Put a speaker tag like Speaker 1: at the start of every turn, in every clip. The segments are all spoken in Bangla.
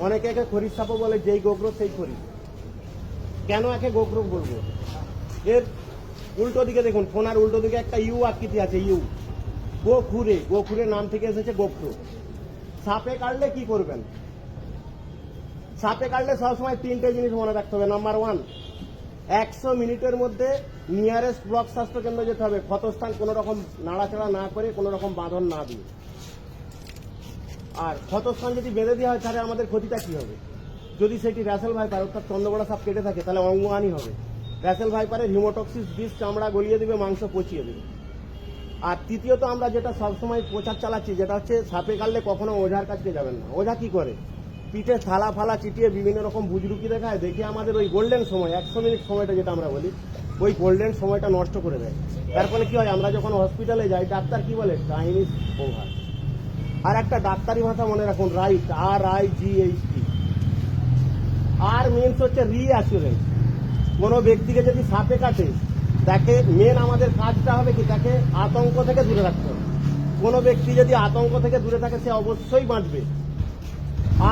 Speaker 1: অনেকে একে খরিদ সাপও বলে, যেই গোগ্র সেই খরিদ কেন একে গোগ্র বলব? এর উল্টো দিকে দেখুন, ফোনার উল্টো দিকে একটা ইউ আকৃতি আছে, ইউ। গোখুরে গোখুরে নাম থেকে এসেছে গোখ্র। সাপে কাটলে কি করবেন? সাপে কাটলে সবসময় তিনটে জিনিস মনে রাখতে হবে। নাম্বার ওয়ান একশো মিনিটের মধ্যে নিয়ারেস্ট ব্লক স্বাস্থ্য কেন্দ্র যেতে হবে। ক্ষতস্থান কোনো রকম নাড়াচাড়া না করে কোনো রকম বাঁধন না দিয়ে। আর ক্ষতস্থান যদি বেঁধে দেওয়া হয়, তাহলে আমাদের ক্ষতিটা কি হবে? যদি সেটি র্যাসেল ভাইপার, অর্থাৎ চন্দ্রবড়া সাপ কেটে থাকে, তাহলে অঙ্গহানি হবে। র্যাসেল ভাইপারের হিমোটক্সিস বিষ চামড়া গলিয়ে দেবে, মাংস পচিয়ে দেবে। আর তৃতীয়ত আমরা যেটা সবসময় প্রচার চালাচ্ছি, যেটা হচ্ছে সাপে কাটলে কখনো ওঝার কাছকে যাবেন না। ওঝা কি করে? পিঠে থালা ফালা চিটিয়ে বিভিন্ন রকম বুজরুকি দেখায়, দেখে আমাদের ওই গোল্ডেন সময়, একশো মিনিট সময়টা যেটা আমরা বলি, ওই গোল্ডেন সময়টা নষ্ট করে দেয়। তার ফলে কি হয়, আমরা যখন হসপিটালে যাই, ডাক্তার কি বলে? ইজ ওভার আর একটা ডাক্তারি ভাষা মনে রাখুন right R I G H T R means হচ্ছে রিঅ্যাসুরেন্স কোনো ব্যক্তিকে যদি সাপে কাটে, তাকে মেন আমাদের কাজটা হবে কি? তাকে আতঙ্ক থেকে দূরে রাখতে হবে। কোনো ব্যক্তি যদি আতঙ্ক থেকে দূরে থাকে, সে অবশ্যই বাঁচবে।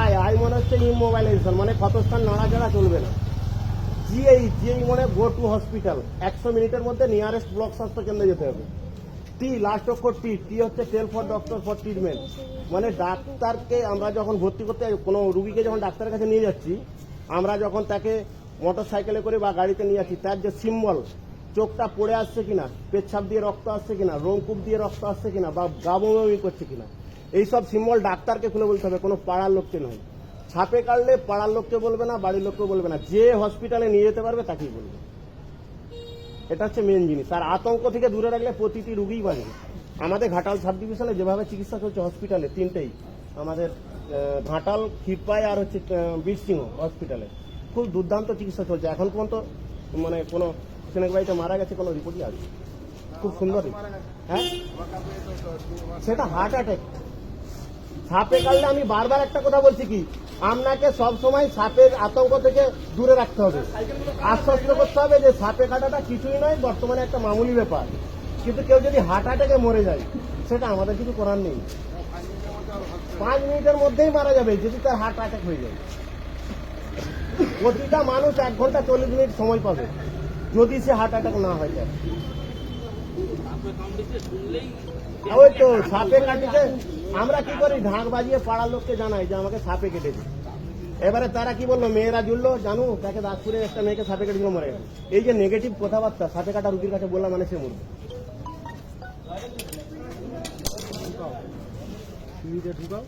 Speaker 1: আয় আয় মনে হচ্ছে ইমোবাইলাইজেশন মানে ক্ষতস্থান নাড়াচাড়া চলবে না। জিএই জিএই মানে গো টু হসপিটাল একশো মিনিটের মধ্যে নিয়ারেস্ট ব্লক স্বাস্থ্য কেন্দ্রে যেতে হবে। টি লাস্ট অক্ষর টি টি হচ্ছে tell for doctor for treatment মানে ডাক্তারকে আমরা যখন ভর্তি করতে কোনো রুগীকে যখন ডাক্তারের কাছে নিয়ে যাচ্ছি, আমরা যখন তাকে মোটর সাইকেলে করে বা গাড়িতে নিয়ে যাচ্ছি, তার যে সিম্বল চোখটা পড়ে আসছে কিনা, পেচ্ছাপ দিয়ে রক্ত আসছে কিনা রোমকূপ দিয়ে রক্ত আসছে কিনা, বা গাবমি করছে কিনা এইসব সিম্বল ডাক্তারকে খুলে বলতে হবে, কোনো পাড়ার লোককে নয়। ছাপে কাটলে পাড়ার লোককে বলবে না, বাড়ির লোককে বলবে না। যে হসপিটালে নিয়ে যেতে পারবে, তাকেই বলবে। এটা হচ্ছে মেন জিনিস। আর আতঙ্ক থেকে দূরে রাখলে প্রতিটি রুগীই বাঁচবে। আমাদের ঘাটাল সাব ডিভিশনে যেভাবে চিকিৎসা চলছে হসপিটালে তিনটেই। আমাদের ঘাটাল খিপাই আর হচ্ছে বীরসিংহ হসপিটালে খুব দুর্দান্ত চিকিৎসা চলছে। এখন পর্যন্ত মানে কোনো সেনেক বাড়িতে মারা গেছে কোনো রিপোর্টই আছে খুব সুন্দর হ্যাঁ? সেটা হার্ট অ্যাটাক সাপে কাটলে আমি বারবার একটা কথা বলছি কি? আপনাকে সব সময় সাপের আতঙ্ক থেকে দূরে রাখতে হবে। আশ্বস্ত করতে হবে যে সাপে কাটাটা কিছুই নয়, বর্তমানে একটা মামুলি ব্যাপার। কিন্তু কেউ যদি হার্ট অ্যাটাকে মরে যায়, সেটা আমাদের কিছু করার নেই। পাঁচ মিনিটের মধ্যেই মারা যাবে, যদি তার হার্ট অ্যাটাক হয়ে যায়। প্রতিটা মানুষ এক ঘণ্টা চল্লিশ মিনিট সময় পাবে, যদি সে হার্ট অ্যাটাক না হয় যায়। ওই তো সাপে কাটিতে আমরা কি করি? ঢাক বাজিয়ে পাড়ার লোককে জানাই যে আমাকে সাপে কেটেছে। এবারে তারা কি বলল? মেয়েরা জুড়লো, জানো, তাকে দাসপুরে একটা মেয়েকে সাপে কেটেছিল মরে। এই যে নেগেটিভ কথাবার্তা, সাপে কাটা রুগীর কাছে বললাম মানে সে মরবে। ঢুকাও।